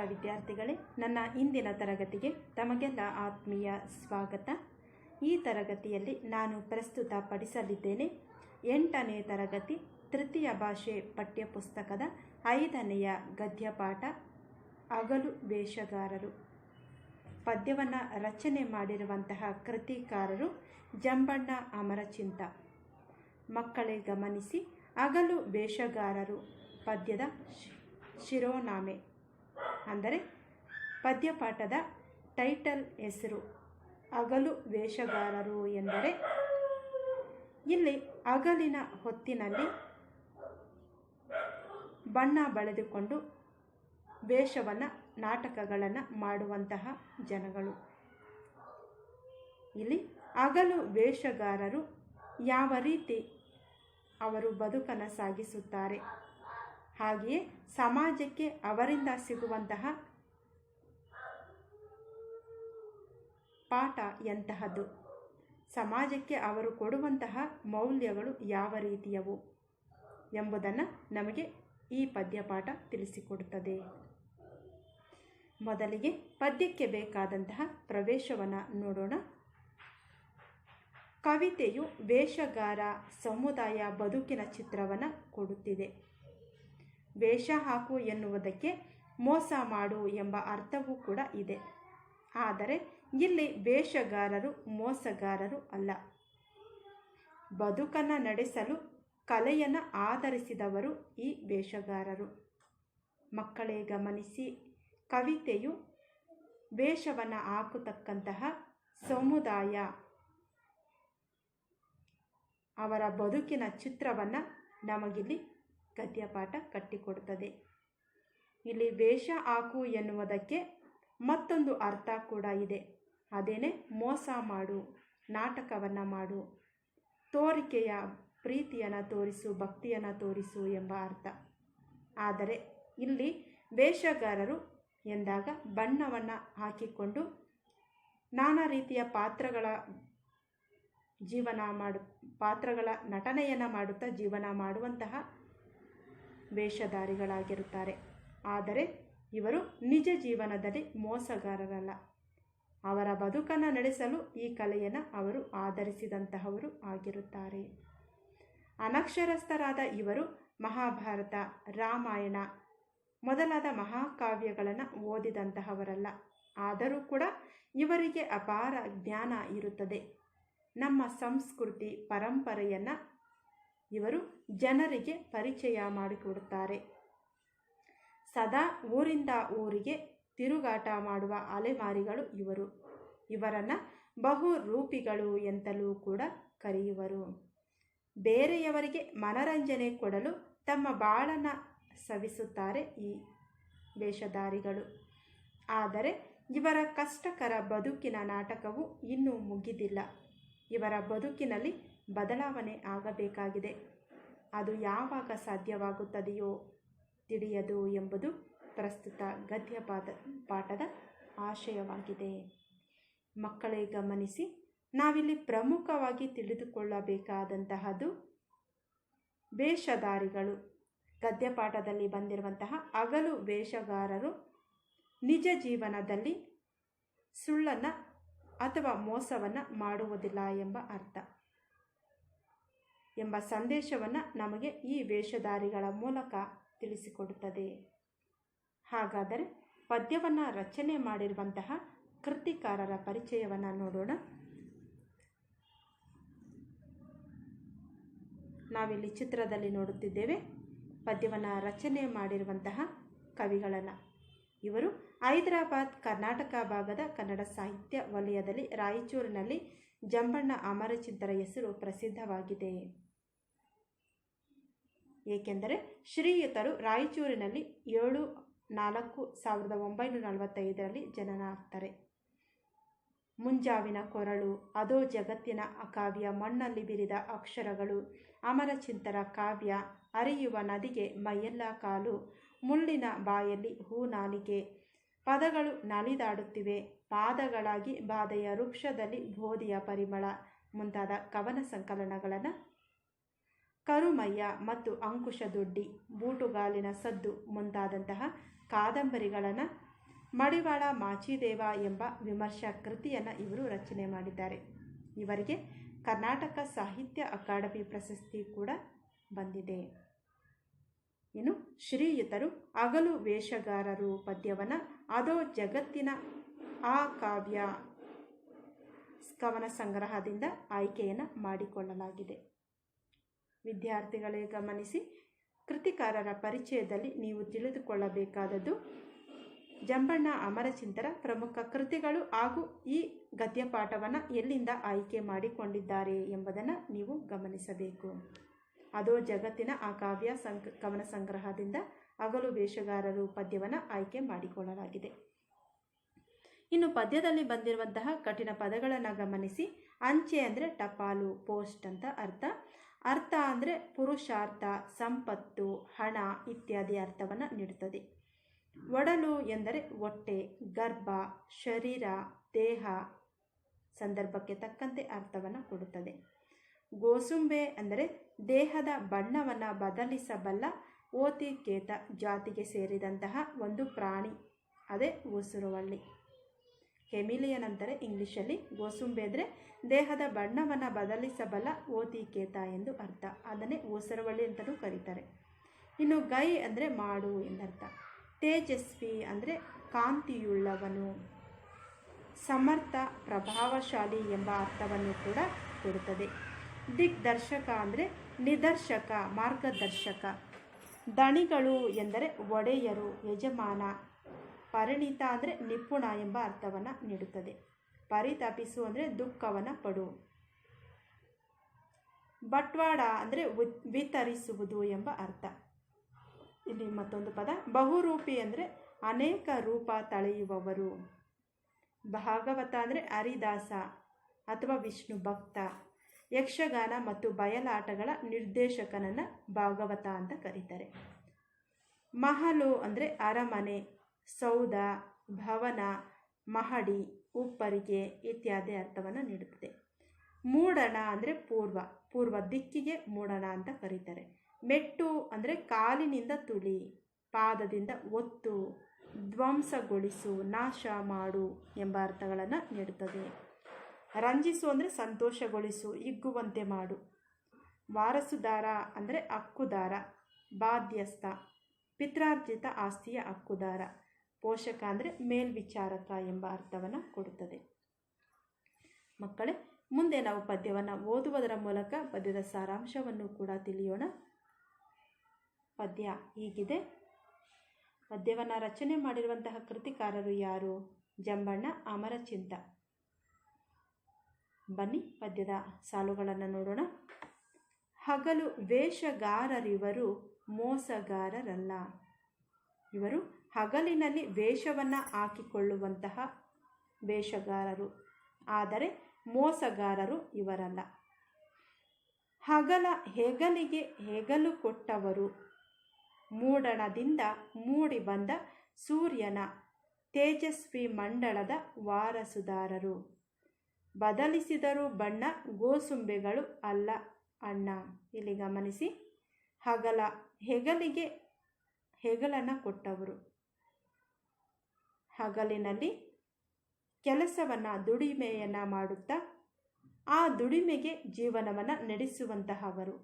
ನಮಸ್ಕಾರ ವಿದ್ಯಾರ್ಥಿಗಳೇ, ನನ್ನ ಇಂದಿನ ತರಗತಿಗೆ ತಮಗೆಲ್ಲ ಆತ್ಮೀಯ ಸ್ವಾಗತ. ಈ ತರಗತಿಯಲ್ಲಿ ನಾನು ಪ್ರಸ್ತುತ ಪಡಿಸಲಿದ್ದೇನೆ ಎಂಟನೇ ತರಗತಿ, ತೃತೀಯ ಭಾಷೆ ಪಠ್ಯಪುಸ್ತಕದ ಐದನೆಯ ಗದ್ಯಪಾಠ, ಅಗಲು ವೇಷಗಾರರು ಪದ್ಯವನ್ನು ರಚನೆ ಮಾಡಿರುವಂತಹ ಕೃತಿಕಾರರು ಜಂಬಣ್ಣ ಅಮರಚಿಂತ. ಮಕ್ಕಳೇ ಗಮನಿಸಿ, ಅಗಲು ವೇಷಗಾರರು ಪದ್ಯದ ಶಿರೋನಾಮೆ. ಅಂದರೆ ಪದ್ಯಪಾಠದ ಟೈಟಲ್ ಹೆಸರು, ಅಗಲು ವೇಷಗಾರರು ಎಂದರೆ ಇಲ್ಲಿ ಅಗಲಿನ ಹೊತ್ತಿನಲ್ಲಿ ಬಣ್ಣ ಬಳೆದುಕೊಂಡು ವೇಷವನ್ನು, ನಾಟಕಗಳನ್ನು ಮಾಡುವಂತಹ ಜನಗಳು. ಇಲ್ಲಿ ಅಗಲು ವೇಷಗಾರರು ಯಾವ ರೀತಿ ಅವರು ಬದುಕನ್ನು ಸಾಗಿಸುತ್ತಾರೆ? ಹಾಗೆಯೇ ಸಮಾಜಕ್ಕೆ ಅವರಿಂದ ಸಿಗುವಂತಹ ಪಾಠ ಎಂತಹದ್ದು? ಸಮಾಜಕ್ಕೆ ಅವರು ಕೊಡುವಂತಹ ಮೌಲ್ಯಗಳು ಯಾವ ರೀತಿಯವು ಎಂಬುದನ್ನು ನಮಗೆ ಈ ಪದ್ಯಪಾಠ ತಿಳಿಸಿಕೊಡುತ್ತದೆ. ಮೊದಲಿಗೆ ಪದ್ಯಕ್ಕೆ ಬೇಕಾದಂತಹ ಪ್ರವೇಶವನ್ನು ನೋಡೋಣ. ಕವಿತೆಯು ವೇಷಗಾರ ಸಮುದಾಯ ಬದುಕಿನ ಚಿತ್ರವನ್ನು ಕೊಡುತ್ತಿದೆ. ವೇಷ ಹಾಕು ಎನ್ನುವುದಕ್ಕೆ ಮೋಸ ಮಾಡು ಎಂಬ ಅರ್ಥವೂ ಕೂಡ ಇದೆ. ಆದರೆ ಇಲ್ಲಿ ವೇಷಗಾರರು ಮೋಸಗಾರರು ಅಲ್ಲ. ಬದುಕನ್ನು ನಡೆಸಲು ಕಲೆಯನ್ನು ಆಧರಿಸಿದವರು ಈ ವೇಷಗಾರರು. ಮಕ್ಕಳೇ ಗಮನಿಸಿ, ಕವಿತೆಯು ವೇಷವನ್ನು ಹಾಕತಕ್ಕಂತಹ ಸಮುದಾಯ. ಅವರ ಬದುಕಿನ ಚಿತ್ರವನ್ನು ನಮಗಿಲ್ಲಿ ಗದ್ಯಪಾಠ ಕಟ್ಟಿಕೊಡ್ತದೆ ಇಲ್ಲಿ ವೇಷ ಹಾಕು ಎನ್ನುವುದಕ್ಕೆ ಮತ್ತೊಂದು ಅರ್ಥ ಕೂಡ ಇದೆ. ಅದೇನೇ ಮೋಸ ಮಾಡು, ನಾಟಕವನ್ನು ಮಾಡು, ತೋರಿಕೆಯ ಪ್ರೀತಿಯನ್ನು ತೋರಿಸು, ಭಕ್ತಿಯನ್ನು ತೋರಿಸು ಎಂಬ ಅರ್ಥ. ಆದರೆ ಇಲ್ಲಿ ವೇಷಗಾರರು ಎಂದಾಗ ಬಣ್ಣವನ್ನು ಹಾಕಿಕೊಂಡು ನಾನಾ ರೀತಿಯ ಪಾತ್ರಗಳ ಜೀವನ ಮಾಡು, ಪಾತ್ರಗಳ ನಟನೆಯನ್ನು ಮಾಡುತ್ತಾ ಜೀವನ ಮಾಡುವಂತಹ ವೇಷಧಾರಿಗಳಾಗಿರುತ್ತಾರೆ ಆದರೆ ಇವರು ನಿಜ ಜೀವನದಲ್ಲಿ ಮೋಸಗಾರರಲ್ಲ. ಅವರ ಬದುಕನ್ನು ನಡೆಸಲು ಈ ಕಲೆಯನ್ನು ಅವರು ಆಧರಿಸಿದಂತಹವರು ಆಗಿರುತ್ತಾರೆ. ಅನಕ್ಷರಸ್ಥರಾದ ಇವರು ಮಹಾಭಾರತ, ರಾಮಾಯಣ ಮೊದಲಾದ ಮಹಾಕಾವ್ಯಗಳನ್ನು ಓದಿದಂತಹವರಲ್ಲ. ಆದರೂ ಕೂಡ ಇವರಿಗೆ ಅಪಾರ ಜ್ಞಾನ ಇರುತ್ತದೆ. ನಮ್ಮ ಸಂಸ್ಕೃತಿ, ಪರಂಪರೆಯನ್ನು ಇವರು ಜನರಿಗೆ ಪರಿಚಯ ಮಾಡಿಕೊಡುತ್ತಾರೆ. ಸದಾ ಊರಿಂದ ಊರಿಗೆ ತಿರುಗಾಟ ಮಾಡುವ ಅಲೆಮಾರಿಗಳು ಇವರು. ಇವರನ್ನು ಬಹುರೂಪಿಗಳು ಎಂತಲೂ ಕೂಡ ಕರೆಯುವರು. ಬೇರೆಯವರಿಗೆ ಮನರಂಜನೆ ಕೊಡಲು ತಮ್ಮ ಬಾಳನ ಸವಿಸುತ್ತಾರೆ ಈ ವೇಷಧಾರಿಗಳು. ಆದರೆ ಇವರ ಕಷ್ಟಕರ ಬದುಕಿನ ನಾಟಕವು ಇನ್ನೂ ಮುಗಿದಿಲ್ಲ. ಇವರ ಬದುಕಿನಲ್ಲಿ ಬದಲಾವಣೆ ಆಗಬೇಕಾಗಿದೆ. ಅದು ಯಾವಾಗ ಸಾಧ್ಯವಾಗುತ್ತದೆಯೋ ತಿಳಿಯದು ಎಂಬುದು ಪ್ರಸ್ತುತ ಗದ್ಯ ಪಾಠದ ಆಶಯವಾಗಿದೆ. ಮಕ್ಕಳೇ ಗಮನಿಸಿ, ನಾವಿಲ್ಲಿ ಪ್ರಮುಖವಾಗಿ ತಿಳಿದುಕೊಳ್ಳಬೇಕಾದಂತಹದು ವೇಷಧಾರಿಗಳು. ಗದ್ಯಪಾಠದಲ್ಲಿ ಬಂದಿರುವಂತಹ ಅಗಲು ವೇಷಗಾರರು ನಿಜ ಜೀವನದಲ್ಲಿ ಸುಳ್ಳನ್ನು ಅಥವಾ ಮೋಸವನ್ನು ಮಾಡುವುದಿಲ್ಲ ಎಂಬ ಅರ್ಥ. ಎಂಬ ಸಂದೇಶವನ್ನು ನಮಗೆ ಈ ವೇಷಧಾರಿಗಳ ಮೂಲಕ ತಿಳಿಸಿಕೊಡುತ್ತದೆ. ಹಾಗಾದರೆ ಪದ್ಯವನ್ನು ರಚನೆ ಮಾಡಿರುವಂತಹ ಕೃತಿಕಾರರ ಪರಿಚಯವನ್ನು ನೋಡೋಣ. ನಾವಿಲ್ಲಿ ಚಿತ್ರದಲ್ಲಿ ನೋಡುತ್ತಿದ್ದೇವೆ ಪದ್ಯವನ್ನು ರಚನೆ ಮಾಡಿರುವಂತಹ ಕವಿಗಳನ್ನು. ಇವರು ಹೈದರಾಬಾದ್, ಕರ್ನಾಟಕ ಭಾಗದ ಕನ್ನಡ ಸಾಹಿತ್ಯ ವಲಯದಲ್ಲಿ ರಾಯಚೂರಿನಲ್ಲಿ ಜಂಬಣ್ಣ ಅಮರಚಿತ್ರ ಹೆಸರು ಪ್ರಸಿದ್ಧವಾಗಿದೆ. ಏಕೆಂದರೆ ಶ್ರೀಯುತರು ರಾಯಚೂರಿನಲ್ಲಿ ಏಳು ನಾಲ್ಕು ಸಾವಿರದ ಒಂಬೈನೂರ ನಲವತ್ತೈದರಲ್ಲಿ ಜನನ ಆಗ್ತಾರೆ ಮುಂಜಾವಿನ ಕೊರಳು, ಅದೋ ಜಗತ್ತಿನ ಅಕಾವ್ಯ, ಮಣ್ಣಲ್ಲಿ ಬಿರಿದ ಅಕ್ಷರಗಳು ಅಮರಚಿಂತರ ಕಾವ್ಯ, ಅರಿಯುವ ನದಿಗೆ ಮೈಯೆಲ್ಲ ಕಾಲು, ಮುಳ್ಳಿನ ಬಾಯಲ್ಲಿ ಹೂ ನಾಲಿಗೆ, ಪದಗಳು ನಲಿದಾಡುತ್ತಿವೆ, ಪಾದಗಳಾಗಿ ಬಾಧೆಯ ವೃಕ್ಷದಲ್ಲಿ ಬೋಧಿಯ ಪರಿಮಳ ಮುಂತಾದ ಕವನ ಸಂಕಲನಗಳನ್ನು ಕರುಮಯ್ಯ ಮತ್ತು ಅಂಕುಶ ದೊಡ್ಡಿ ಬೂಟುಗಾಲಿನ ಸದ್ದು ಮುಂತಾದಂತಹ ಕಾದಂಬರಿಗಳನ್ನು ಮಡಿವಾಳ ಮಾಚಿದೇವ ಎಂಬ ವಿಮರ್ಶಾ ಕೃತಿಯನ್ನು ಇವರು ರಚನೆ ಮಾಡಿದ್ದಾರೆ. ಇವರಿಗೆ ಕರ್ನಾಟಕ ಸಾಹಿತ್ಯ ಅಕಾಡೆಮಿ ಪ್ರಶಸ್ತಿ ಕೂಡ ಬಂದಿದೆ. ಇನ್ನು ಶ್ರೀಯುತರು ಅಗಲು ವೇಷಗಾರರು ಪದ್ಯವನ್ನು ಅದೋ ಜಗತ್ತಿನ ಆ ಕಾವ್ಯ ಕವನ ಸಂಗ್ರಹದಿಂದ ಆಯ್ಕೆಯನ್ನು ಮಾಡಿಕೊಳ್ಳಲಾಗಿದೆ. ವಿದ್ಯಾರ್ಥಿಗಳೇ ಗಮನಿಸಿ, ಕೃತಿಕಾರರ ಪರಿಚಯದಲ್ಲಿ ನೀವು ತಿಳಿದುಕೊಳ್ಳಬೇಕಾದದ್ದು, ಜಂಬಣ್ಣ ಅಮರಚಿಂತರ ಪ್ರಮುಖ ಕೃತಿಗಳು ಹಾಗೂ ಈ ಗದ್ಯಪಾಠವನ್ನು ಎಲ್ಲಿಂದ ಆಯ್ಕೆ ಮಾಡಿಕೊಂಡಿದ್ದಾರೆ ಎಂಬುದನ್ನು ನೀವು ಗಮನಿಸಬೇಕು. ಅದು ಜಗತ್ತಿನ ಆ ಕಾವ್ಯ ಕವನ ಸಂಗ್ರಹದಿಂದ ಹಗಲು ವೇಷಗಾರರು ಪದ್ಯವನ್ನು ಆಯ್ಕೆ ಮಾಡಿಕೊಳ್ಳಲಾಗಿದೆ. ಇನ್ನು ಪದ್ಯದಲ್ಲಿ ಬಂದಿರುವಂತಹ ಕಠಿಣ ಪದಗಳನ್ನು ಗಮನಿಸಿ, ಅಂಚೆ ಅಂದರೆ ಟಪಾಲು, ಪೋಸ್ಟ್ ಅಂತ ಅರ್ಥ. ಅರ್ಥ ಅಂದರೆ ಪುರುಷಾರ್ಥ, ಸಂಪತ್ತು, ಹಣ ಇತ್ಯಾದಿ ಅರ್ಥವನ್ನು ನೀಡುತ್ತದೆ ಒಡಲು ಎಂದರೆ ಹೊಟ್ಟೆ, ಗರ್ಭ, ಶರೀರ, ದೇಹ ಸಂದರ್ಭಕ್ಕೆ ತಕ್ಕಂತೆ ಅರ್ಥವನ್ನು ಕೊಡುತ್ತದೆ. ಗೋಸುಂಬೆ ಅಂದರೆ ದೇಹದ ಬಣ್ಣವನ್ನು ಬದಲಿಸಬಲ್ಲ ಓತಿಕೇತ ಜಾತಿಗೆ ಸೇರಿದಂತಹ ಒಂದು ಪ್ರಾಣಿ, ಅದೇ ಉಸುರುವಳ್ಳಿ. ಕೆಮಿಲಿಯನ್ ಅಂತಾರೆ ಇಂಗ್ಲೀಷಲ್ಲಿ ಗೋಸುಂಬೆ ಅಂದರೆ ದೇಹದ ಬಣ್ಣವನ್ನು ಬದಲಿಸಬಲ್ಲ ಓತಿಕೇತ ಎಂದು ಅರ್ಥ. ಅದನ್ನೇ ಓಸರವಳ್ಳಿ ಅಂತಲೂ ಕರೀತಾರೆ. ಇನ್ನು ಗೈ ಅಂದರೆ ಮಾಡು ಎಂದರ್ಥ. ತೇಜಸ್ವಿ ಅಂದರೆ ಕಾಂತಿಯುಳ್ಳವನು. ಸಮರ್ಥ ಪ್ರಭಾವಶಾಲಿ ಎಂಬ ಅರ್ಥವನ್ನು ಕೂಡ ಕೊಡುತ್ತದೆ. ದಿಗ್ದರ್ಶಕ ಅಂದರೆ ನಿದರ್ಶಕ, ಮಾರ್ಗದರ್ಶಕ. ದಣಿಗಳು ಎಂದರೆ ಒಡೆಯರು, ಯಜಮಾನ. ಪರಿಣಿತ ಅಂದರೆ ನಿಪುಣ ಎಂಬ ಅರ್ಥವನ್ನು ನೀಡುತ್ತದೆ. ಪರಿತಪಿಸು ಅಂದರೆ ದುಃಖವನ್ನು ಪಡು. ಬಟ್ವಾಡ ಅಂದರೆ ವಿತರಿಸುವುದು ಎಂಬ ಅರ್ಥ. ಇಲ್ಲಿ ಮತ್ತೊಂದು ಪದ, ಬಹುರೂಪಿ ಅಂದರೆ ಅನೇಕ ರೂಪ ತಳೆಯುವವರು. ಭಾಗವತ ಅಂದರೆ ಹರಿದಾಸ ಅಥವಾ ವಿಷ್ಣು ಭಕ್ತ, ಯಕ್ಷಗಾನ ಮತ್ತು ಬಯಲಾಟಗಳ ನಿರ್ದೇಶಕನನ್ನು ಭಾಗವತ ಅಂತ ಕರೀತಾರೆ. ಮಹಲು ಅಂದರೆ ಅರಮನೆ ಸೌಧ, ಭವನ, ಮಹಡಿ, ಉಪ್ಪರಿಗೆ ಇತ್ಯಾದಿ ಅರ್ಥವನ್ನು ನೀಡುತ್ತದೆ. ಮೂಡಣ ಅಂದರೆ ಪೂರ್ವ ಪೂರ್ವ ದಿಕ್ಕಿಗೆ ಮೂಡಣ ಅಂತ ಕರೀತಾರೆ. ಮೆಟ್ಟು ಅಂದರೆ ಕಾಲಿನಿಂದ ತುಳಿ, ಪಾದದಿಂದ ಒತ್ತು, ಧ್ವಂಸಗೊಳಿಸು, ನಾಶ ಮಾಡು ಎಂಬ ಅರ್ಥಗಳನ್ನು ನೀಡುತ್ತದೆ. ರಂಜಿಸು ಅಂದರೆ ಸಂತೋಷಗೊಳಿಸು ಹಿಗ್ಗುವಂತೆ ಮಾಡು. ವಾರಸುದಾರ ಅಂದರೆ ಹಕ್ಕುದಾರ, ಬಾಧ್ಯಸ್ಥ, ಪಿತ್ರಾರ್ಜಿತ ಆಸ್ತಿಯ ಹಕ್ಕುದಾರ. ಪೋಷಕ ಅಂದರೆ ಮೇಲ್ವಿಚಾರಕ ಎಂಬ ಅರ್ಥವನ್ನು ಕೊಡುತ್ತದೆ. ಮಕ್ಕಳೇ, ಮುಂದೆ ನಾವು ಪದ್ಯವನ್ನು ಓದುವುದರ ಮೂಲಕ ಪದ್ಯದ ಸಾರಾಂಶವನ್ನು ಕೂಡ ತಿಳಿಯೋಣ. ಪದ್ಯ ಹೀಗಿದೆ. ಪದ್ಯವನ್ನು ರಚನೆ ಮಾಡಿರುವಂತಹ ಕೃತಿಕಾರರು ಯಾರು? ಜಂಬಣ್ಣ ಅಮರಚಿಂತ. ಬನ್ನಿ ಪದ್ಯದ ಸಾಲುಗಳನ್ನು ನೋಡೋಣ. ಹಗಲು ವೇಷಗಾರರಿವರು ಮೋಸಗಾರರಲ್ಲ. ಇವರು ಹಗಲಿನಲ್ಲಿ ವೇಷವನ್ನು ಹಾಕಿಕೊಳ್ಳುವಂತಹ ವೇಷಗಾರರು. ಆದರೆ ಮೋಸಗಾರರು ಇವರಲ್ಲ. ಹಗಲ ಹೆಗಲಿಗೆ ಹೆಗಲು ಕೊಟ್ಟವರು. ಮೂಡಣದಿಂದ ಮೂಡಿ ಬಂದ ಸೂರ್ಯನ ತೇಜಸ್ವಿ ಮಂಡಳದ ವಾರಸುದಾರರು. ಬದಲಿಸಿದರು ಬಣ್ಣ ಗೋಸುಂಬೆಗಳು ಅಲ್ಲ ಅಣ್ಣ. ಇಲ್ಲಿ ಗಮನಿಸಿ. ಹಗಲ ಹೆಗಲಿಗೆ ಹೆಗಲನ್ನು ಕೊಟ್ಟವರು. ಹಗಲಿನಲ್ಲಿ ಕೆಲಸವನ್ನು ದುಡಿಮೆಯನ್ನು ಮಾಡುತ್ತಾ, ಆ ದುಡಿಮೆಗೆ ಜೀವನವನ್ನು ನಡೆಸುವಂತಹವರು.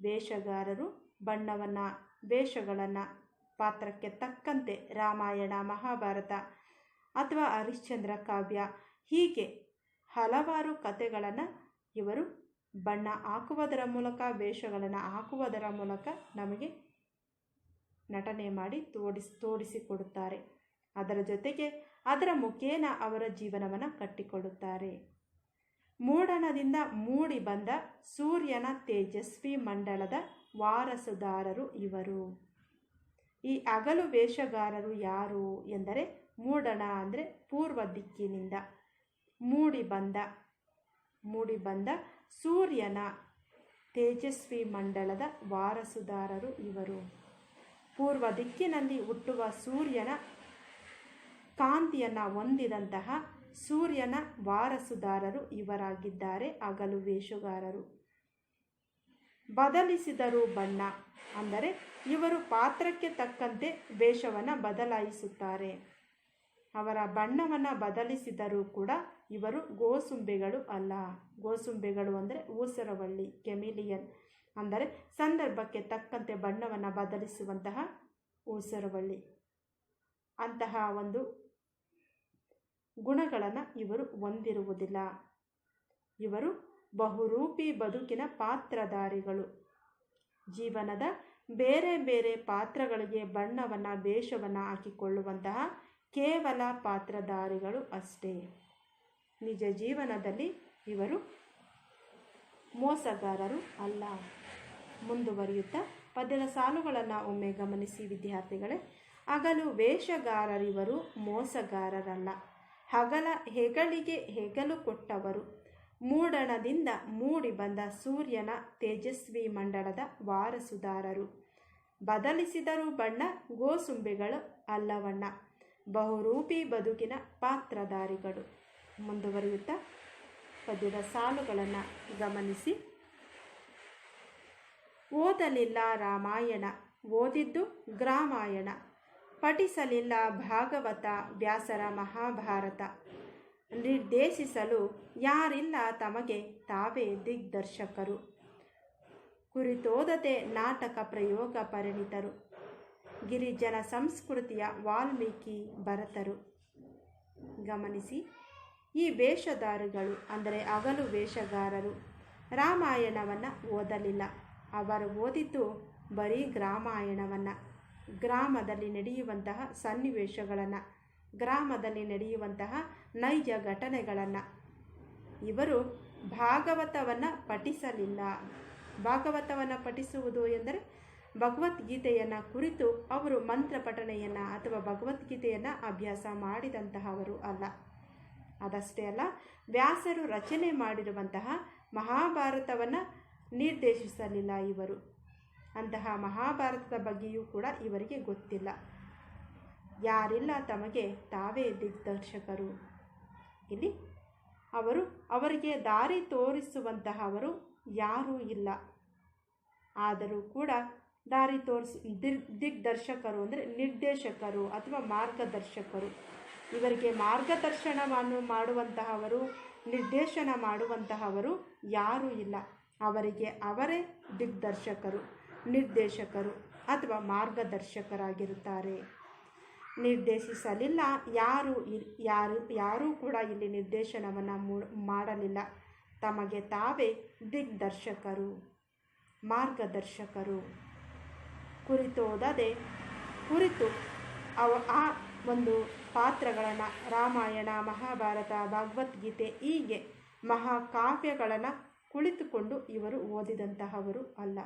ವೇಷಗಾರರು ಬಣ್ಣವನ್ನು, ವೇಷಗಳನ್ನು, ಪಾತ್ರಕ್ಕೆ ತಕ್ಕಂತೆ ರಾಮಾಯಣ, ಮಹಾಭಾರತ ಅಥವಾ ಹರಿಶ್ಚಂದ್ರ ಕಾವ್ಯ, ಹೀಗೆ ಹಲವಾರು ಕಥೆಗಳನ್ನು ಇವರು ಬಣ್ಣ ಹಾಕುವುದರ ಮೂಲಕ, ವೇಷಗಳನ್ನು ಹಾಕುವುದರ ಮೂಲಕ ನಮಗೆ ನಟನೆ ಮಾಡಿ ತೋಡಿಸಿ ತೋಡಿಸಿಕೊಡುತ್ತಾರೆ ಅದರ ಜೊತೆಗೆ ಅದರ ಮುಖೇನ ಅವರ ಜೀವನವನ್ನು ಕಟ್ಟಿಕೊಡುತ್ತಾರೆ. ಮೂಡಣದಿಂದ ಮೂಡಿ ಬಂದ ಸೂರ್ಯನ ತೇಜಸ್ವಿ ಮಂಡಳದ ವಾರಸುದಾರರು ಇವರು. ಈ ಅಗಲು ವೇಷಗಾರರು ಯಾರು ಎಂದರೆ ಮೂಡಣ ಅಂದರೆ ಪೂರ್ವ ದಿಕ್ಕಿನಿಂದ ಮೂಡಿ ಬಂದ ಮೂಡಿ ಬಂದ ಸೂರ್ಯನ ತೇಜಸ್ವಿ ಮಂಡಳದ ವಾರಸುದಾರರು ಇವರು. ಪೂರ್ವ ದಿಕ್ಕಿನಲ್ಲಿ ಹುಟ್ಟುವ ಸೂರ್ಯನ ಕಾಂತಿಯನ್ನು ಹೊಂದಿದಂತಹ ಸೂರ್ಯನ ವಾರಸುದಾರರು ಇವರಾಗಿದ್ದಾರೆ, ಹಗಲು ವೇಷಗಾರರು. ಬದಲಿಸಿದರು ಬಣ್ಣ, ಅಂದರೆ ಇವರು ಪಾತ್ರಕ್ಕೆ ತಕ್ಕಂತೆ ವೇಷವನ್ನು ಬದಲಾಯಿಸುತ್ತಾರೆ. ಅವರ ಬಣ್ಣವನ್ನು ಬದಲಿಸಿದರೂ ಕೂಡ ಇವರು ಗೋಸುಂಬೆಗಳು ಅಲ್ಲ. ಗೋಸುಂಬೆಗಳು ಅಂದರೆ ಊಸರವಳ್ಳಿ, ಕೆಮಿಲಿಯನ್, ಅಂದರೆ ಸಂದರ್ಭಕ್ಕೆ ತಕ್ಕಂತೆ ಬಣ್ಣವನ್ನು ಬದಲಿಸುವಂತಹ ಊಸರವಳ್ಳಿ. ಅಂತಹ ಒಂದು ಗುಣಗಳನ್ನು ಇವರು ಹೊಂದಿರುವುದಿಲ್ಲ. ಇವರು ಬಹುರೂಪಿ ಬದುಕಿನ ಪಾತ್ರಧಾರಿಗಳು. ಜೀವನದ ಬೇರೆ ಬೇರೆ ಪಾತ್ರಗಳಿಗೆ ಬಣ್ಣವನ್ನು, ವೇಷವನ್ನು ಹಾಕಿಕೊಳ್ಳುವಂತಹ ಕೇವಲ ಪಾತ್ರಧಾರಿಗಳು ಅಷ್ಟೇ. ನಿಜ ಜೀವನದಲ್ಲಿ ಇವರು ಮೋಸಗಾರರು ಅಲ್ಲ. ಮುಂದುವರಿಯುತ್ತಾ ಪದ್ಯದ ಸಾಲುಗಳನ್ನು ಒಮ್ಮೆ ಗಮನಿಸಿ ವಿದ್ಯಾರ್ಥಿಗಳೇ ಹಗಲು ವೇಷಗಾರರಿವರು ಮೋಸಗಾರರಲ್ಲ. ಹಗಲ ಹೆಗಳಿಗೆ ಹೆಗಲು ಕೊಟ್ಟವರು. ಮೂಡಣದಿಂದ ಮೂಡಿ ಬಂದ ಸೂರ್ಯನ ತೇಜಸ್ವಿ ಮಂಡಳದ ವಾರಸುದಾರರು. ಬದಲಿಸಿದರು ಬಣ್ಣ ಗೋಸುಂಬೆಗಳು ಅಲ್ಲವಣ್ಣ. ಬಹುರೂಪಿ ಬದುಕಿನ ಪಾತ್ರಧಾರಿಗಳು. ಮುಂದುವರಿಯುತ್ತಾ? ಪದ್ಯದ ಸಾಲುಗಳನ್ನು ಗಮನಿಸಿ. ಓದಲಿಲ್ಲ ರಾಮಾಯಣ. ಓದಿದ್ದು ಗ್ರಾಮಾಯಣ. ಪಠಿಸಲಿಲ್ಲ ಭಾಗವತ ವ್ಯಾಸರ ಮಹಾಭಾರತ. ನಿರ್ದೇಶಿಸಲು ಯಾರಿಲ್ಲ ತಮಗೆ ತಾವೇ ದಿಗ್ದರ್ಶಕರು. ಕುರಿತೋದತೆ ನಾಟಕ ಪ್ರಯೋಗ ಪರಿಣಿತರು. ಗಿರಿಜನ ಸಂಸ್ಕೃತಿಯ ವಾಲ್ಮೀಕಿ ಭರತರು. ಗಮನಿಸಿ, ಈ ವೇಷಧಾರಿಗಳು ಅಂದರೆ ಹಗಲು ವೇಷಗಾರರು. ರಾಮಾಯಣವನ್ನು ಓದಲಿಲ್ಲ. ಅವರು ಓದಿದ್ದು ಬರೀ ಗ್ರಾಮಾಯಣವನ್ನು. ಗ್ರಾಮದಲ್ಲಿ ನಡೆಯುವಂತಹ ಸನ್ನಿವೇಶಗಳನ್ನು, ಗ್ರಾಮದಲ್ಲಿ ನಡೆಯುವಂತಹ ನೈಜ ಘಟನೆಗಳನ್ನು. ಇವರು ಭಾಗವತವನ್ನು ಪಠಿಸಲಿಲ್ಲ. ಭಾಗವತವನ್ನು ಪಠಿಸುವುದು ಎಂದರೆ ಭಗವದ್ಗೀತೆಯನ್ನು ಕುರಿತು ಅವರು ಮಂತ್ರ ಪಠಣೆಯನ್ನು ಅಥವಾ ಭಗವದ್ಗೀತೆಯನ್ನು ಅಭ್ಯಾಸ ಮಾಡಿದಂತಹವರು ಅಲ್ಲ. ಅದಷ್ಟೇ ಅಲ್ಲ, ವ್ಯಾಸರು ರಚನೆ ಮಾಡಿರುವಂತಹ ಮಹಾಭಾರತವನ್ನು ನಿರ್ದೇಶಿಸಲಿಲ್ಲ ಇವರು. ಅಂತಹ ಮಹಾಭಾರತದ ಬಗ್ಗೆಯೂ ಕೂಡ ಇವರಿಗೆ ಗೊತ್ತಿಲ್ಲ. ಯಾರಿಲ್ಲ ತಮಗೆ ತಾವೇ ದಿಗ್ದರ್ಶಕರು? ಇಲ್ಲಿ ಅವರು ಅವರಿಗೆ ದಾರಿ ತೋರಿಸುವಂತಹವರು ಯಾರೂ ಇಲ್ಲ. ಆದರೂ ಕೂಡ ದಾರಿ ತೋರಿಸ್ ದಿಗ್ ದಿಗ್ದರ್ಶಕರು ಅಂದರೆ ನಿರ್ದೇಶಕರು ಅಥವಾ ಮಾರ್ಗದರ್ಶಕರು. ಇವರಿಗೆ ಮಾರ್ಗದರ್ಶನವನ್ನು ಮಾಡುವಂತಹವರು, ನಿರ್ದೇಶನ ಮಾಡುವಂತಹವರು ಯಾರೂ ಇಲ್ಲ. ಅವರಿಗೆ ಅವರೇ ದಿಗ್ದರ್ಶಕರು. ನಿರ್ದೇಶಕರು ಅಥವಾ ಮಾರ್ಗದರ್ಶಕರಾಗಿರುತ್ತಾರೆ. ನಿರ್ದೇಶಿಸಲಿಲ್ಲ, ಯಾರು ಯಾರು, ಯಾರೂ ಕೂಡ ಇಲ್ಲಿ ನಿರ್ದೇಶನವನ್ನು ಮಾಡಲಿಲ್ಲ. ತಮಗೆ ತಾವೇ ದಿಗ್ದರ್ಶಕರು, ಮಾರ್ಗದರ್ಶಕರು. ಕುರಿತೋದದೆ, ಕುರಿತು ಅವ, ಆ ಒಂದು ಪಾತ್ರಗಳನ್ನು ರಾಮಾಯಣ, ಮಹಾಭಾರತ, ಭಗವದ್ಗೀತೆ ಹೀಗೆ ಮಹಾಕಾವ್ಯಗಳನ್ನು ಕುಳಿತುಕೊಂಡು ಇವರು ಓದಿದಂತಹವರು ಅಲ್ಲ.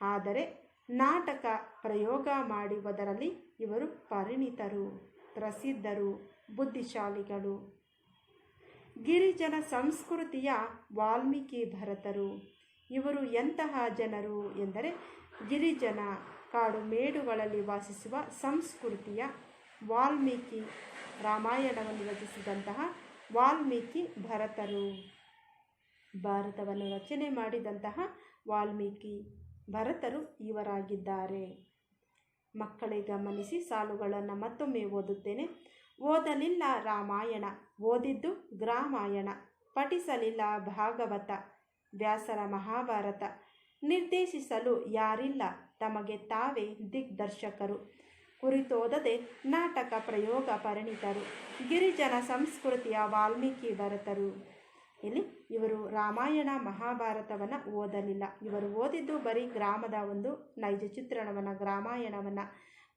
ಆದರೆ ನಾಟಕ ಪ್ರಯೋಗ ಮಾಡುವುದರಲ್ಲಿ ಇವರು ಪರಿಣಿತರು, ಪ್ರಸಿದ್ಧರು, ಬುದ್ಧಿಶಾಲಿಗಳು. ಗಿರಿಜನ ಸಂಸ್ಕೃತಿಯ ವಾಲ್ಮೀಕಿ ಭರತರು. ಇವರು ಎಂತಹ ಜನರು ಎಂದರೆ ಗಿರಿಜನ ಕಾಡು ಮೇಡುಗಳಲ್ಲಿ ವಾಸಿಸುವ ಸಂಸ್ಕೃತಿಯ ವಾಲ್ಮೀಕಿ, ರಾಮಾಯಣವನ್ನು ರಚಿಸಿದಂತಹ ವಾಲ್ಮೀಕಿ ಭರತರು. ಭಾರತವನ್ನು ರಚನೆ ಮಾಡಿದಂತಹ ವಾಲ್ಮೀಕಿ ಭರತರು ಇವರಾಗಿದ್ದಾರೆ. ಮಕ್ಕಳೇ, ಗಮನಿಸಿ ಸಾಲುಗಳನ್ನು ಮತ್ತೊಮ್ಮೆ ಓದುತ್ತೇನೆ. ಓದಲಿಲ್ಲ ರಾಮಾಯಣ, ಓದಿದ್ದು ಗ್ರಾಮಾಯಣ, ಪಠಿಸಲಿಲ್ಲ ಭಾಗವತ, ವ್ಯಾಸರ ಮಹಾಭಾರತ, ನಿರ್ದೇಶಿಸಲು ಯಾರಿಲ್ಲ, ತಮಗೆ ತಾವೇ ದಿಗ್ದರ್ಶಕರು. ಕುರಿತೋದದೆ ನಾಟಕ ಪ್ರಯೋಗ ಪರಿಣಿತರು, ಗಿರಿಜನ ಸಂಸ್ಕೃತಿಯ ವಾಲ್ಮೀಕಿ ಭರತರು. ಇಲ್ಲಿ ಇವರು ರಾಮಾಯಣ ಮಹಾಭಾರತವನ್ನು ಓದಲಿಲ್ಲ. ಇವರು ಓದಿದ್ದು ಬರೀ ಗ್ರಾಮದ ಒಂದು ನೈಜ ಚಿತ್ರಣವನ್ನು, ರಾಮಾಯಣವನ್ನು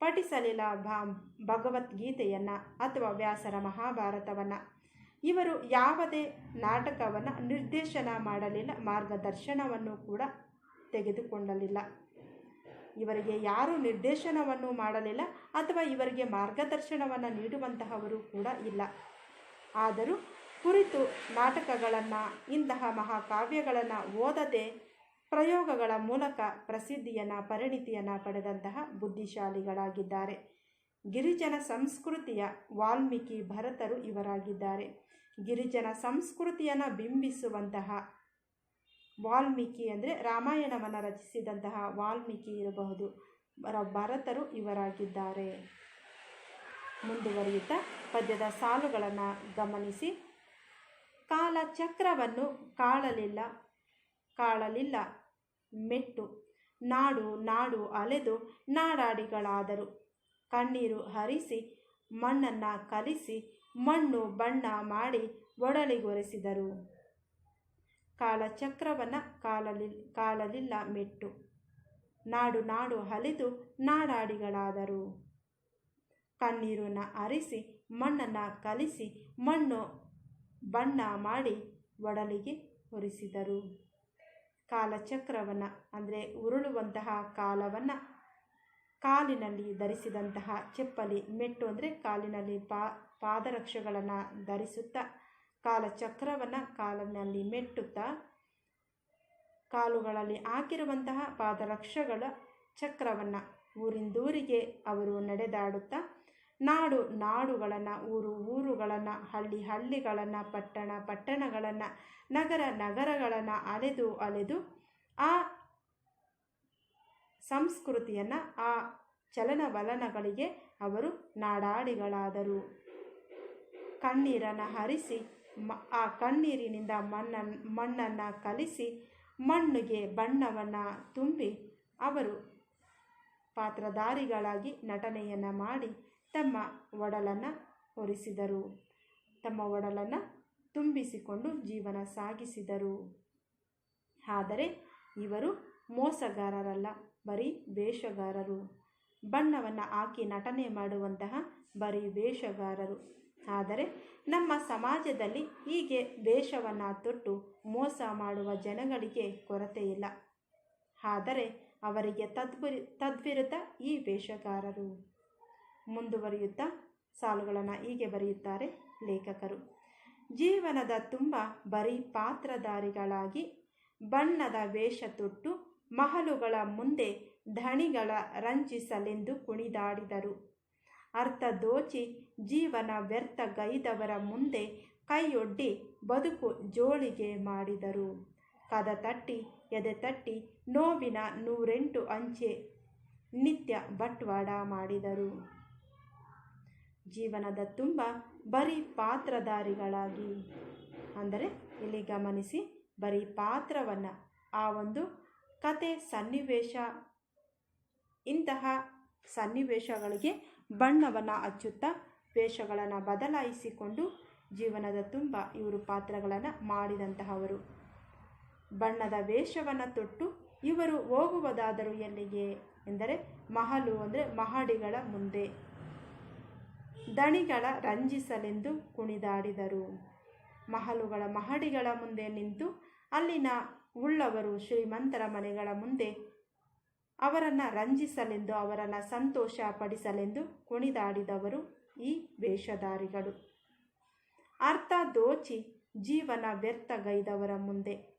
ಪಠಿಸಲಿಲ್ಲ. ಭಾ, ಭಗವದ್ಗೀತೆಯನ್ನು ಅಥವಾ ವ್ಯಾಸರ ಮಹಾಭಾರತವನ್ನು. ಇವರು ಯಾವುದೇ ನಾಟಕವನ್ನು ನಿರ್ದೇಶನ ಮಾಡಲಿಲ್ಲ, ಮಾರ್ಗದರ್ಶನವನ್ನು ಕೂಡ ತೆಗೆದುಕೊಳ್ಳಲಿಲ್ಲ ಇವರಿಗೆ ಯಾರೂ ನಿರ್ದೇಶನವನ್ನು ಮಾಡಲಿಲ್ಲ ಅಥವಾ ಇವರಿಗೆ ಮಾರ್ಗದರ್ಶನವನ್ನು ನೀಡುವಂತಹವರು ಕೂಡ ಇಲ್ಲ. ಆದರೂ ಕುರಿತು ನಾಟಕಗಳನ್ನು, ಇಂತಹ ಮಹಾಕಾವ್ಯಗಳನ್ನು ಓದದೆ ಪ್ರಯೋಗಗಳ ಮೂಲಕ ಪ್ರಸಿದ್ಧಿಯನ್ನು, ಪರಿಣಿತಿಯನ್ನು ಪಡೆದಂತಹ ಬುದ್ಧಿಶಾಲಿಗಳಾಗಿದ್ದಾರೆ. ಗಿರಿಜನ ಸಂಸ್ಕೃತಿಯ ವಾಲ್ಮೀಕಿ ಭರತರು ಇವರಾಗಿದ್ದಾರೆ. ಗಿರಿಜನ ಸಂಸ್ಕೃತಿಯನ್ನು ಬಿಂಬಿಸುವಂತಹ ವಾಲ್ಮೀಕಿ ಅಂದರೆ ರಾಮಾಯಣವನ್ನು ರಚಿಸಿದಂತಹ ವಾಲ್ಮೀಕಿ ಇರಬಹುದು. ಭರತರು ಇವರಾಗಿದ್ದಾರೆ. ಮುಂದುವರಿಯುತ್ತಾ ಪದ್ಯದ ಸಾಲುಗಳನ್ನು ಗಮನಿಸಿ. ಕಾಲಚಕ್ರವನ್ನು ಕಾಳಲಿಲ್ಲ ಕಾಳಲಿಲ್ಲ. ಮೆಟ್ಟು, ನಾಡು ನಾಡು ಅಲೆದು ನಾಡಾಡಿಗಳಾದರು. ಕಣ್ಣೀರು ಹರಿಸಿ, ಮಣ್ಣನ್ನು ಕಲಿಸಿ, ಮಣ್ಣು ಬಣ್ಣ ಮಾಡಿ ಒಡಲಿಗೊರೆಸಿದರು. ಕಾಲಚಕ್ರವನ್ನು ಕಾಲಲಿ ಕಾಳಲಿಲ್ಲ ಮೆಟ್ಟು. ನಾಡು ನಾಡು ಹಲಿದು ನಾಡಾಡಿಗಳಾದರು. ಕಣ್ಣೀರನ್ನು ಅರಿಸಿ ಮಣ್ಣನ್ನು ಕಲಿಸಿ, ಮಣ್ಣು ಬಣ್ಣ ಮಾಡಿ ಒಡಲಿಗೆ ಹೊರಿಸಿದರು ಕಾಲಚಕ್ರವನ್ನು, ಅಂದರೆ ಉರುಳುವಂತಹ ಕಾಲವನ್ನು ಕಾಲಿನಲ್ಲಿ ಧರಿಸಿದಂತಹ ಚಪ್ಪಲಿ, ಮೆಟ್ಟು ಅಂದರೆ ಕಾಲಿನಲ್ಲಿ ಪಾ, ಪಾದರಕ್ಷೆಗಳನ್ನು ಧರಿಸುತ್ತಾ ಕಾಲಚಕ್ರವನ್ನು ಕಾಲಿನಲ್ಲಿ ಮೆಟ್ಟುತ್ತಾ ಕಾಲುಗಳಲ್ಲಿ ಹಾಕಿರುವಂತಹ ಪಾದರಕ್ಷೆಗಳ ಚಕ್ರವನ್ನು ಊರಿಂದೂರಿಗೆ ಅವರು ನಡೆದಾಡುತ್ತಾ ನಾಡು, ನಾಡುಗಳನ್ನು, ಊರು, ಊರುಗಳನ್ನು, ಹಳ್ಳಿ, ಹಳ್ಳಿಗಳನ್ನು, ಪಟ್ಟಣ, ಪಟ್ಟಣಗಳನ್ನು, ನಗರ, ನಗರಗಳನ್ನು ಅಲೆದು ಅಲೆದು ಆ ಸಂಸ್ಕೃತಿಯನ್ನು, ಆ ಚಲನವಲನಗಳಿಗೆ ಅವರು ನಾಡಾಡಿಗಳಾದರು. ಕಣ್ಣೀರನ್ನು ಹರಿಸಿ, ಮ, ಆ ಕಣ್ಣೀರಿನಿಂದ ಮಣ್ಣನ್ನು ಮಣ್ಣನ್ನು ಕಲಿಸಿ, ಮಣ್ಣಿಗೆ ಬಣ್ಣವನ್ನು ತುಂಬಿ ಅವರು ಪಾತ್ರಧಾರಿಗಳಾಗಿ ನಟನೆಯನ್ನು ಮಾಡಿ ತಮ್ಮ ಒಡಲನ್ನು ಹೊರಿಸಿದರು. ತಮ್ಮ ಒಡಲನ್ನು ತುಂಬಿಸಿಕೊಂಡು ಜೀವನ ಸಾಗಿಸಿದರು. ಆದರೆ ಇವರು ಮೋಸಗಾರರಲ್ಲ, ಬರೀ ವೇಷಗಾರರು. ಬಣ್ಣವನ್ನು ಹಾಕಿ ನಟನೆ ಮಾಡುವಂತಹ ಬರೀ ವೇಷಗಾರರು. ಆದರೆ ನಮ್ಮ ಸಮಾಜದಲ್ಲಿ ಹೀಗೆ ವೇಷವನ್ನು ತೊಟ್ಟು ಮೋಸ ಮಾಡುವ ಜನಗಳಿಗೆ ಕೊರತೆ ಇಲ್ಲ ಆದರೆ ಅವರಿಗೆ ತದ್ವಿರು, ತದ್ವಿರುದ್ಧ ಈ ವೇಷಗಾರರು. ಮುಂದುವರಿಯುತ್ತಾ ಸಾಲುಗಳನ್ನು ಹೀಗೆ ಬರೆಯುತ್ತಾರೆ ಲೇಖಕರು. ಜೀವನದ ತುಂಬ ಬರೀ ಪಾತ್ರಧಾರಿಗಳಾಗಿ ಬಣ್ಣದ ವೇಷ ತೊಟ್ಟು ಮಹಲುಗಳ ಮುಂದೆ ಧಣಿಗಳ ರಂಜಿಸಲೆಂದು ಕುಣಿದಾಡಿದರು. ಅರ್ಥ ದೋಚಿ ಜೀವನ ವ್ಯರ್ಥ ಗೈದವರ ಮುಂದೆ ಕೈಯೊಡ್ಡಿ ಬದುಕು ಜೋಳಿಗೆ ಮಾಡಿದರು. ಕದ ತಟ್ಟಿ, ಎದೆ ತಟ್ಟಿ, ನೋವಿನ ನೂರೆಂಟು ಅಂಚೆ ನಿತ್ಯ ಬಟ್ವಾಡ ಮಾಡಿದರು. ಜೀವನದ ತುಂಬ ಬರೀ ಪಾತ್ರಧಾರಿಗಳಾಗಿ. ಅಂದರೆ ಇಲ್ಲಿ ಗಮನಿಸಿ, ಬರೀ ಪಾತ್ರವನ್ನು, ಆ ಒಂದು ಕತೆ ಸನ್ನಿವೇಶ, ಇಂತಹ ಸನ್ನಿವೇಶಗಳಿಗೆ ಬಣ್ಣವನ್ನು ಹಚ್ಚುತ್ತಾ ವೇಷಗಳನ್ನು ಬದಲಾಯಿಸಿಕೊಂಡು ಜೀವನದ ತುಂಬ ಇವರು ಪಾತ್ರಗಳನ್ನು ಮಾಡಿದಂತಹವರು. ಬಣ್ಣದ ವೇಷವನ್ನು ತೊಟ್ಟು ಇವರು ಹೋಗುವುದಾದರೂ ಎಲ್ಲಿಗೆ? ಎಂದರೆ ಮಹಲು, ಅಂದರೆ ಮಹಡಿಗಳ ಮುಂದೆ. ದಣಿಗಳ ರಂಜಿಸಲೆಂದು ಕುಣಿದಾಡಿದರು. ಮಹಲುಗಳ ಮಹಡಿಗಳ ಮುಂದೆ ನಿಂತು ಅಲ್ಲಿನ ಉಳ್ಳವರು ಶ್ರೀಮಂತರ ಮನೆಗಳ ಮುಂದೆ ಅವರನ್ನು ರಂಜಿಸಲೆಂದು ಅವರನ್ನು ಸಂತೋಷ ಪಡಿಸಲೆಂದು ಕುಣಿದಾಡಿದವರು ಈ ವೇಷಧಾರಿಗಳು. ಅರ್ಥ ದೋಚಿ ಜೀವನ ವ್ಯರ್ಥಗೈದವರ ಮುಂದೆ.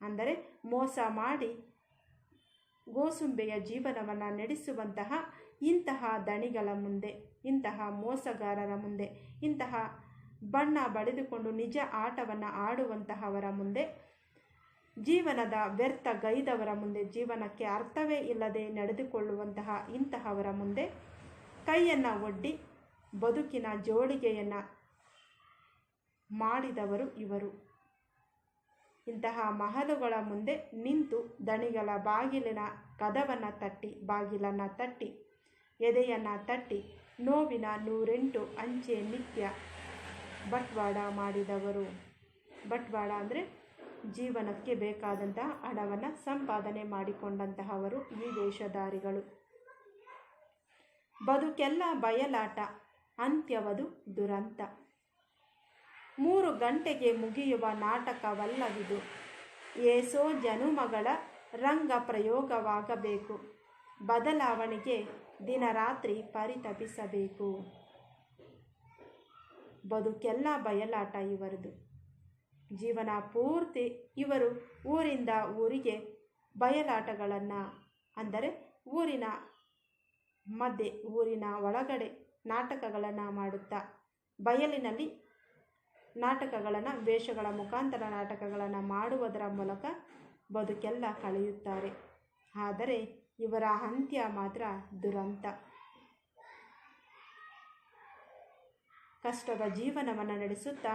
ಅಂದರೆ ಮೋಸ ಮಾಡಿ ಗೋಸುಂಬೆಯ ಜೀವನವನ್ನು ನಡೆಸುವಂತಹ ಇಂತಹ ದಣಿಗಳ ಮುಂದೆ, ಇಂತಹ ಮೋಸಗಾರರ ಮುಂದೆ, ಇಂತಹ ಬಣ್ಣ ಬಳಿದುಕೊಂಡು ನಿಜ ಆಟವನ್ನು ಆಡುವಂತಹವರ ಮುಂದೆ, ಜೀವನದ ವ್ಯರ್ಥ ಗೈದವರ ಮುಂದೆ ಜೀವನಕ್ಕೆ ಅರ್ಥವೇ ಇಲ್ಲದೆ ನಡೆದುಕೊಳ್ಳುವಂತಹ ಇಂತಹವರ ಮುಂದೆ, ಕೈಯನ್ನು ಒಡ್ಡಿ ಬದುಕಿನ ಜೋಳಿಗೆಯನ್ನು ಮಾಡಿದವರು ಇವರು. ಇಂತಹ ಮಹಲುಗಳ ಮುಂದೆ ನಿಂತು ದಣಿಗಳ ಬಾಗಿಲಿನ ಕದವನ್ನು ತಟ್ಟಿ, ಬಾಗಿಲನ್ನು ತಟ್ಟಿ ಎದೆಯನ್ನು ತಟ್ಟಿ ನೋವಿನ ನೂರೆಂಟು ಅಂಚೆ ನಿತ್ಯ ಬಟ್ವಾಡ ಮಾಡಿದವರು. ಬಟ್ವಾಡ ಅಂದರೆ ಜೀವನಕ್ಕೆ ಬೇಕಾದಂತಹ ಹಣವನ್ನು ಸಂಪಾದನೆ ಮಾಡಿಕೊಂಡಂತಹವರು ಈ ವೇಷಧಾರಿಗಳು. ಬದುಕೆಲ್ಲ ಬಯಲಾಟ, ಅಂತ್ಯವದು ದುರಂತ. ಮೂರು ಗಂಟೆಗೆ ಮುಗಿಯುವ ನಾಟಕವಲ್ಲವಿದು. ಏಸೋ ಜನುಮಗಳ ರಂಗ ಪ್ರಯೋಗವಾಗಬೇಕು. ಬದಲಾವಣೆಗೆ ದಿನರಾತ್ರಿ ಪರಿತಪಿಸಬೇಕು. ಬದುಕೆಲ್ಲ ಬಯಲಾಟ ಇವರದು. ಜೀವನ ಪೂರ್ತಿ ಇವರು ಊರಿಂದ ಊರಿಗೆ ಬಯಲಾಟಗಳನ್ನು, ಅಂದರೆ ಊರಿನ ಮಧ್ಯೆ, ಊರಿನ ಒಳಗಡೆ ನಾಟಕಗಳನ್ನು ಮಾಡುತ್ತಾ, ಬಯಲಿನಲ್ಲಿ ನಾಟಕಗಳನ್ನು, ವೇಷಗಳ ಮುಖಾಂತರ ನಾಟಕಗಳನ್ನು ಮಾಡುವುದರ ಮೂಲಕ ಬದುಕೆಲ್ಲ ಕಳೆಯುತ್ತಾರೆ. ಆದರೆ ಇವರ ಅಂತ್ಯ ಮಾತ್ರ ದುರಂತ. ಕಷ್ಟದ ಜೀವನವನ್ನು ನಡೆಸುತ್ತಾ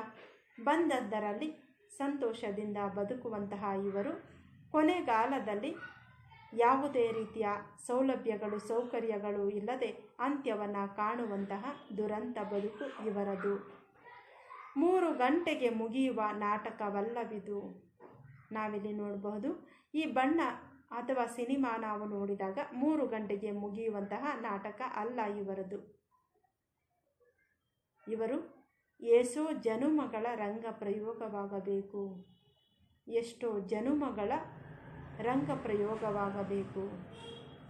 ಬಂದದ್ದರಲ್ಲಿ ಸಂತೋಷದಿಂದ ಬದುಕುವಂತಹ ಇವರು ಕೊನೆಗಾಲದಲ್ಲಿ ಯಾವುದೇ ರೀತಿಯ ಸೌಲಭ್ಯಗಳು, ಸೌಕರ್ಯಗಳು ಇಲ್ಲದೆ ಅಂತ್ಯವನ್ನು ಕಾಣುವಂತಹ ದುರಂತ ಬದುಕು ಇವರದು. ಮೂರು ಗಂಟೆಗೆ ಮುಗಿಯುವ ನಾಟಕವಲ್ಲವಿದು. ನಾವಿಲ್ಲಿ ನೋಡಬಹುದು, ಈ ಬಣ್ಣ ಅಥವಾ ಸಿನಿಮಾ ನಾವು ನೋಡಿದಾಗ ಮೂರು ಗಂಟೆಗೆ ಮುಗಿಯುವಂತಹ ನಾಟಕ ಅಲ್ಲ ಇವರದು. ಇವರು ಏಸೋ ಜನುಮಗಳ ರಂಗ ಪ್ರಯೋಗವಾಗಬೇಕು. ಎಷ್ಟೋ ಜನುಮಗಳ ರಂಗ ಪ್ರಯೋಗವಾಗಬೇಕು.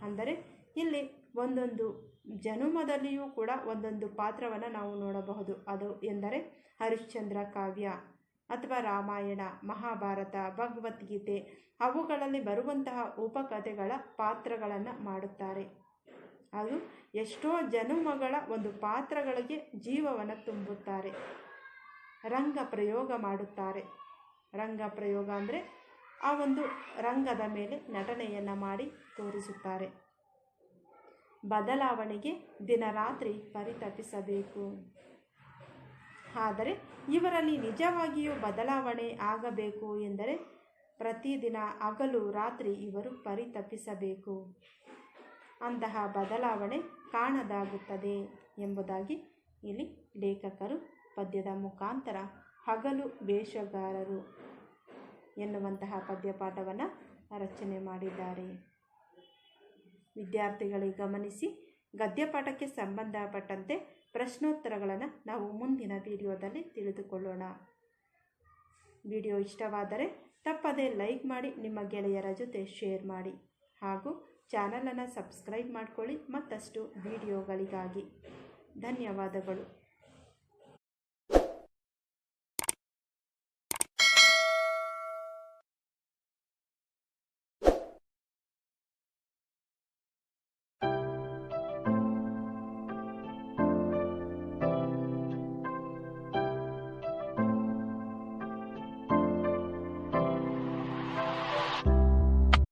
ಅಂದರೆ ಇಲ್ಲಿ ಒಂದೊಂದು ಜನುಮದಲ್ಲಿಯೂ ಕೂಡ ಒಂದೊಂದು ಪಾತ್ರವನ್ನು ನಾವು ನೋಡಬಹುದು. ಅದು ಎಂದರೆ ಹರಿಶ್ಚಂದ್ರ ಕಾವ್ಯ. ಅಥವಾ ರಾಮಾಯಣ, ಮಹಾಭಾರತ, ಭಗವದ್ಗೀತೆ ಅವುಗಳಲ್ಲಿ ಬರುವಂತಹ ಉಪಕಥೆಗಳ ಪಾತ್ರಗಳನ್ನು ಮಾಡುತ್ತಾರೆ. ಅದು ಎಷ್ಟೋ ಜನುಮಗಳ ಒಂದು ಪಾತ್ರಗಳಿಗೆ ಜೀವವನ್ನು ತುಂಬುತ್ತಾರೆ. ರಂಗ ಪ್ರಯೋಗ ಮಾಡುತ್ತಾರೆ. ರಂಗ ಪ್ರಯೋಗ ಅಂದರೆ ಆ ಒಂದು ರಂಗದ ಮೇಲೆ ನಟನೆಯನ್ನು ಮಾಡಿ ತೋರಿಸುತ್ತಾರೆ. ಬದಲಾವಣೆಗೆ ದಿನರಾತ್ರಿ ಪರಿತಪಿಸಬೇಕು. ಆದರೆ ಇವರಲ್ಲಿ ನಿಜವಾಗಿಯೂ ಬದಲಾವಣೆ ಆಗಬೇಕು ಎಂದರೆ ಪ್ರತಿದಿನ ಹಗಲು ರಾತ್ರಿ ಇವರು ಪರಿತಪಿಸಬೇಕು. ಅಂತಹ ಬದಲಾವಣೆ ಕಾಣದಾಗುತ್ತದೆ ಎಂಬುದಾಗಿ ಇಲ್ಲಿ ಲೇಖಕರು ಪದ್ಯದ ಮುಖಾಂತರ ಹಗಲು ವೇಷಗಾರರು ಎನ್ನುವಂತಹ ಪದ್ಯಪಾಠವನ್ನು ರಚನೆ ಮಾಡಿದ್ದಾರೆ. ವಿದ್ಯಾರ್ಥಿಗಳಿಗೆ ಗಮನಿಸಿ ಗದ್ಯಪಾಠಕ್ಕೆ ಸಂಬಂಧಪಟ್ಟಂತೆ ಪ್ರಶ್ನೋತ್ತರಗಳನ್ನು ನಾವು ಮುಂದಿನ ವಿಡಿಯೋದಲ್ಲಿ ತಿಳಿದುಕೊಳ್ಳೋಣ. ವಿಡಿಯೋ ಇಷ್ಟವಾದರೆ ತಪ್ಪದೇ ಲೈಕ್ ಮಾಡಿ, ನಿಮ್ಮ ಗೆಳೆಯರ ಜೊತೆ ಶೇರ್ ಮಾಡಿ ಹಾಗೂ ಚಾನಲನ್ನು ಸಬ್ಸ್ಕ್ರೈಬ್ ಮಾಡಿಕೊಳ್ಳಿ ಮತ್ತಷ್ಟು ವಿಡಿಯೋಗಳಿಗಾಗಿ. ಧನ್ಯವಾದಗಳು.